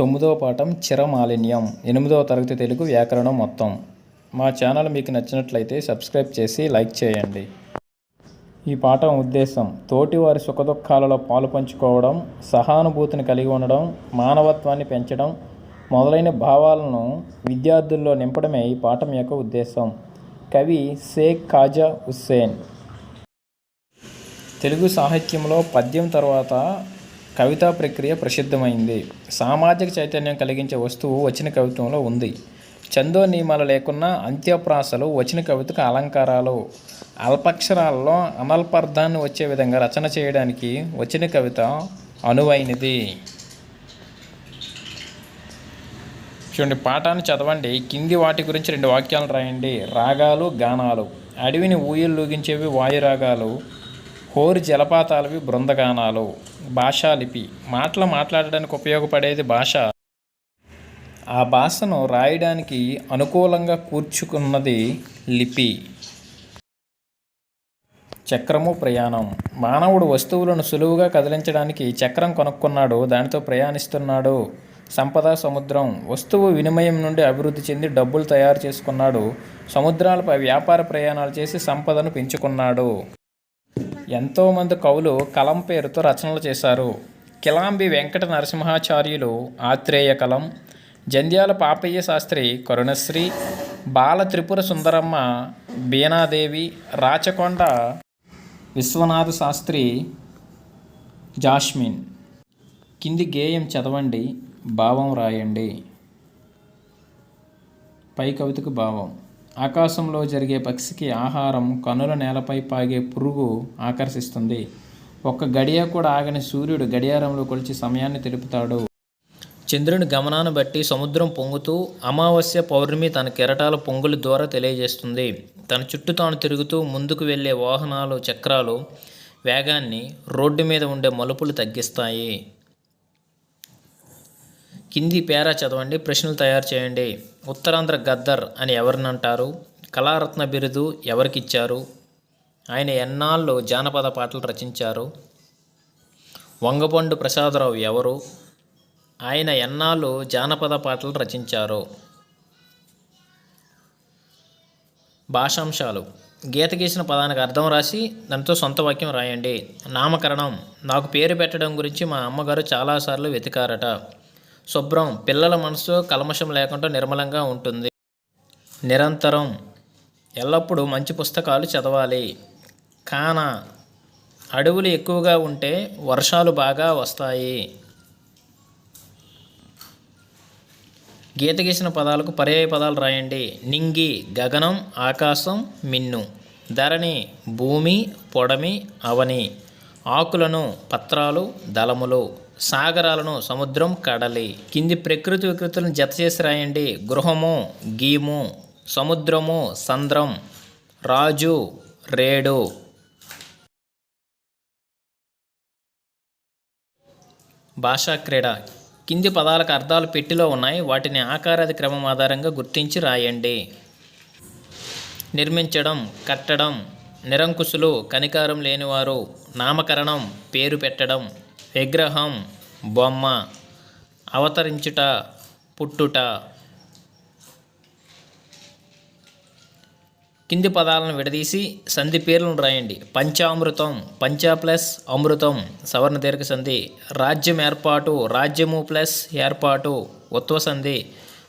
తొమ్మిదవ పాఠం చిరమాలిన్యం. ఎనిమిదవ తరగతి తెలుగు వ్యాకరణం మొత్తం. మా ఛానల్ మీకు నచ్చినట్లయితే సబ్స్క్రైబ్ చేసి లైక్ చేయండి. ఈ పాఠం ఉద్దేశం తోటివారి సుఖదుఖాలలో పాలు పంచుకోవడం సహానుభూతిని కలిగి ఉండడం మానవత్వాన్ని పెంచడం మొదలైన భావాలను విద్యార్థుల్లో నింపడమే ఈ పాఠం యొక్క ఉద్దేశం. కవి షేక్ ఖాజా హుస్సేన్. తెలుగు సాహిత్యంలో పద్యం తర్వాత కవితా ప్రక్రియ ప్రసిద్ధమైంది. సామాజిక చైతన్యం కలిగించే వస్తువు వచ్చిన కవిత్వంలో ఉంది. చందో నియమాలు లేకున్నా అంత్యప్రాసలు వచ్చిన కవితకు అలంకారాలు. అల్పక్షరాల్లో అనల్పర్థాన్ని వచ్చే విధంగా రచన చేయడానికి వచ్చిన కవిత అనువైనది. చూడండి పాఠాన్ని చదవండి. కింది వాటి గురించి రెండు వాక్యాలు రాయండి. రాగాలు గానాలు. అడవిని ఊయల్లోగించేవి వాయురాగాలు. హోరి జలపాతాలవి బృందగానాలు. భాషాలిపి మాటలు మాట్లాడడానికి ఉపయోగపడేది భాష. ఆ భాషను రాయడానికి అనుకూలంగా కూర్చుకున్నది లిపి. చక్రము ప్రయాణం. మానవుడు వస్తువులను సులువుగా కదిలించడానికి చక్రం కొనుక్కున్నాడు. దానితో ప్రయాణిస్తున్నాడు. సంపద సముద్రం. వస్తువు వినిమయం నుండి అభివృద్ధి చెంది డబ్బులు తయారు చేసుకున్నాడు. సముద్రాలపై వ్యాపార ప్రయాణాలు చేసి సంపదను పెంచుకున్నాడు. ఎంతోమంది కవులు కలం పేరుతో రచనలు చేశారు. కిలాంబి వెంకట నరసింహాచార్యులు ఆత్రేయ కలం జంధ్యాల పాపయ్య శాస్త్రి కరుణశ్రీ బాల త్రిపుర సుందరమ్మ బీనాదేవి రాచకొండ విశ్వనాథ శాస్త్రి జాస్మిన్. కింది గేయం చదవండి భావం రాయండి. పై కవితకు భావం. ఆకాశంలో జరిగే పక్షికి ఆహారం కనుల నేలపై పాగే పురుగు ఆకర్షిస్తుంది. ఒక్క గడియ కూడా ఆగని సూర్యుడు గడియారంలో కొలిచి సమయాన్ని తెలుపుతాడు. చంద్రుని గమనాన్ని బట్టి సముద్రం పొంగుతూ అమావాస్య పౌర్ణమి తన కెరటాల పొంగుల ద్వారా తెలియజేస్తుంది. తన చుట్టూ తాను తిరుగుతూ ముందుకు వెళ్ళే వాహనాలు చక్రాలు వేగాన్ని రోడ్డు మీద ఉండే మలుపులు తగ్గిస్తాయి. కింది పేరా చదవండి ప్రశ్నలు తయారు చేయండి. ఉత్తరాంధ్ర గద్దర్ అని ఎవరిని అంటారు కళారత్న బిరుదు ఎవరికిచ్చారు? ఆయన ఎన్నాళ్ళు జానపద పాటలు రచించారు? వంగపండు ప్రసాదరావు ఎవరు? ఆయన ఎన్నాళ్ళు జానపద పాటలు రచించారు? భాషాంశాలు. గీత గీసిన పదానికి అర్థం రాసి దాంతో సొంత వాక్యం రాయండి. నామకరణం. నాకు పేరు పెట్టడం గురించి మా అమ్మగారు చాలాసార్లు వెతికారట. శుభ్రం. పిల్లల మనసు కల్మషం లేకుండా నిర్మలంగా ఉంటుంది. నిరంతరం. ఎల్లప్పుడూ మంచి పుస్తకాలు చదవాలి. కాన అడవులు ఎక్కువగా ఉంటే వర్షాలు బాగా వస్తాయి. గీత గీసిన పదాలకు పర్యాయ పదాలు రాయండి. నింగి గగనం ఆకాశం మిన్ను. ధరణి భూమి పొడమి అవని. ఆకులను పత్రాలు దళములు. సాగరాలను సముద్రం కడలి. కింది ప్రకృతి వికృతులను జత చేసి రాయండి. గృహము గీము సముద్రము సంద్రం రాజు రేడు. భాషా క్రీడ. కింది పదాలకు అర్థాలు పెట్టిలో ఉన్నాయి. వాటిని ఆకారాది క్రమం ఆధారంగా గుర్తించి రాయండి. నిర్మించడం కట్టడం నిరంకుశులు కనికారం లేనివారు నామకరణం పేరు పెట్టడం విగ్రహం బొమ్మ అవతరించుట పుట్టుట. కింది పదాలను విడదీసి సంధి పేర్లను రాయండి. పంచామృతం పంచ ప్లస్ అమృతం సవర్ణ దీర్ఘ సంధి. రాజ్యం ఏర్పాటు రాజ్యము ప్లస్ ఏర్పాటు ఉత్వ సంధి.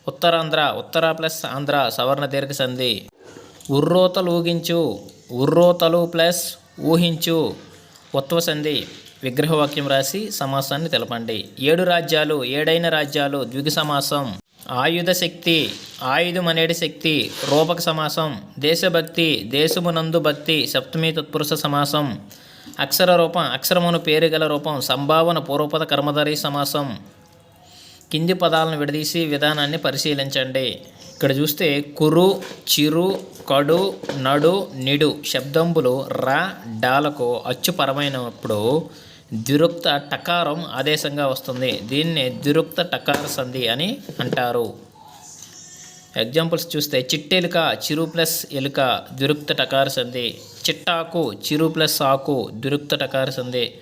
ఉత్తరాంధ్ర ఉత్తర ప్లస్ ఆంధ్ర సవర్ణ దీర్ఘ సంధి. ఉర్రోతలు ఊగించు ఉర్రోతలు ప్లస్ ఊహించు ఉత్వ సంధి. విగ్రహవాక్యం రాసి సమాసాన్ని తెలపండి. ఏడు రాజ్యాలు ఏడైన రాజ్యాలు ద్విగ సమాసం ఆయుధ శక్తి ఆయుధం శక్తి రూపక సమాసం దేశభక్తి దేశమునందు భక్తి సప్తమి తత్పురుష సమాసం అక్షర రూపం అక్షరమును పేరు గల రూపం సంభావన పూర్వపద కర్మధారి సమాసం. కింది పదాలను విడదీసి విధానాన్ని పరిశీలించండి. ఇక్కడ చూస్తే కురు చిరు కడు నడు నిడు శబ్దంబులు రా డాలకు అచ్చుపరమైనప్పుడు ద్విరుక్త టకారం ఆదేశంగా వస్తుంది. దీన్ని ద్విరుక్త టకార సంధి అని అంటారు. ఎగ్జాంపుల్స్ చూస్తే చిట్టెలుక చిరు ప్లస్ ఎలుక ద్విరుక్త టకార సంధి. చిట్టాకు చిరు ప్లస్ ఆకు ద్విరుక్త టకార సంధి.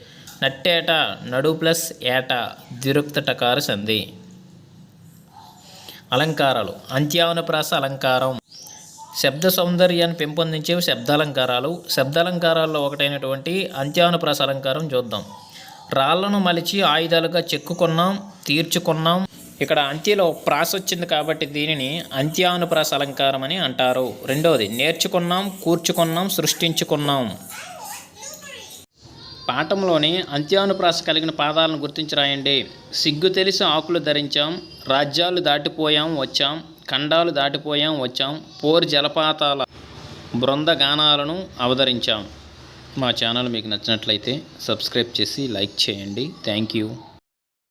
నట్టేట నడు ప్లస్ ఏట ద్విరుక్త టకార సంధి. అలంకారాలు. అంత్యానుప్రాస అలంకారం. శబ్ద సౌందర్యాన్ని పెంపొందించేవి శబ్దాలంకారాలు. శబ్దాలంకారాల్లో ఒకటైనటువంటి అంత్యానుప్రాస అలంకారం చూద్దాం. రాళ్ళను మలిచి ఆయుధాలుగా చెక్కుకున్నాం తీర్చుకున్నాం. ఇక్కడ అంత్యలో ప్రాస వచ్చింది కాబట్టి దీనిని అంత్యానుప్రాస అలంకారం అని అంటారు. రెండవది నేర్చుకున్నాం కూర్చుకున్నాం సృష్టించుకున్నాం. పాఠంలోని అంత్యానుప్రాస కలిగిన పాదాలను గుర్తించి రాయండి సిగ్గు తెలిసి ఆకులు ధరించాం రాజ్యాలు దాటిపోయాం వచ్చాం. ఖండాలు దాటిపోయాం వచ్చాం. పోర్ జలపాతాల బృంద గానాలను అవతరించాం. మా ఛానల్ మీకు నచ్చినట్లయితే సబ్స్క్రైబ్ చేసి లైక్ చేయండి. Thank you.